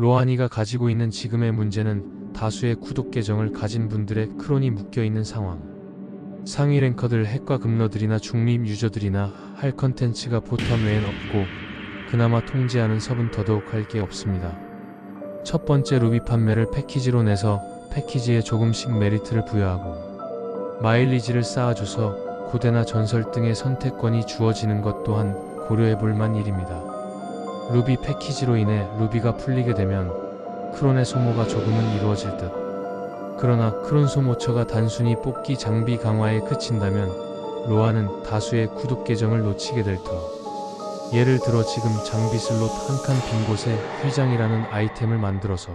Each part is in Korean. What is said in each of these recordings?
로하니가 가지고 있는 지금의 문제는 다수의 구독 계정을 가진 분들의 크론이 묶여 있는 상황. 상위 랭커들 핵과 금러들이나 중립 유저들이나 할 컨텐츠가 보텀 외엔 없고 그나마 통제하는 섭은 더더욱 할 게 없습니다. 첫 번째 루비 판매를 패키지로 내서 패키지에 조금씩 메리트를 부여하고 마일리지를 쌓아줘서 고대나 전설 등의 선택권이 주어지는 것 또한 고려해볼 만 일입니다. 루비 패키지로 인해 루비가 풀리게 되면 크론의 소모가 조금은 이루어질 듯. 그러나 크론 소모처가 단순히 뽑기 장비 강화에 그친다면 로아는 다수의 구독 계정을 놓치게 될 터. 예를 들어 지금 장비 슬롯 한 칸 빈 곳에 휘장이라는 아이템을 만들어서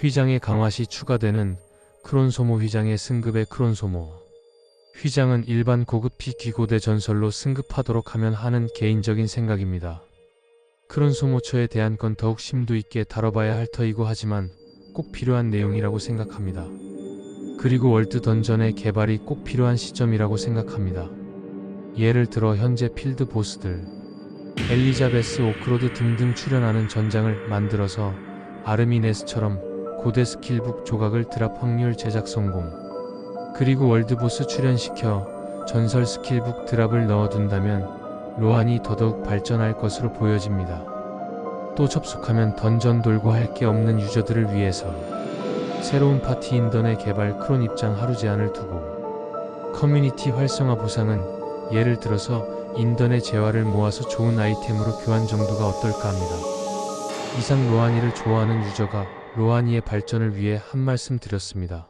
휘장의 강화 시 추가되는 크론 소모 휘장의 승급의 크론 소모. 휘장은 일반 고급 피 귀고대 전설로 승급하도록 하면 하는 개인적인 생각입니다. 크론 소모처에 대한 건 더욱 심도 있게 다뤄봐야 할 터이고 하지만 꼭 필요한 내용이라고 생각합니다. 그리고 월드 던전의 개발이 꼭 필요한 시점이라고 생각합니다. 예를 들어 현재 필드 보스들, 엘리자베스 오크로드 등등 출연하는 전장을 만들어서 아르미네스처럼 고대 스킬북 조각을 드랍 확률 제작 성공. 그리고 월드보스 출연시켜 전설 스킬북 드랍을 넣어둔다면 로한이 더더욱 발전할 것으로 보여집니다. 또 접속하면 던전 돌고 할 게 없는 유저들을 위해서 새로운 파티 인던의 개발 크론 입장 하루 제한을 두고 커뮤니티 활성화 보상은 예를 들어서 인던의 재화를 모아서 좋은 아이템으로 교환 정도가 어떨까 합니다. 이상 로하니를 좋아하는 유저가 로하니의 발전을 위해 한 말씀 드렸습니다.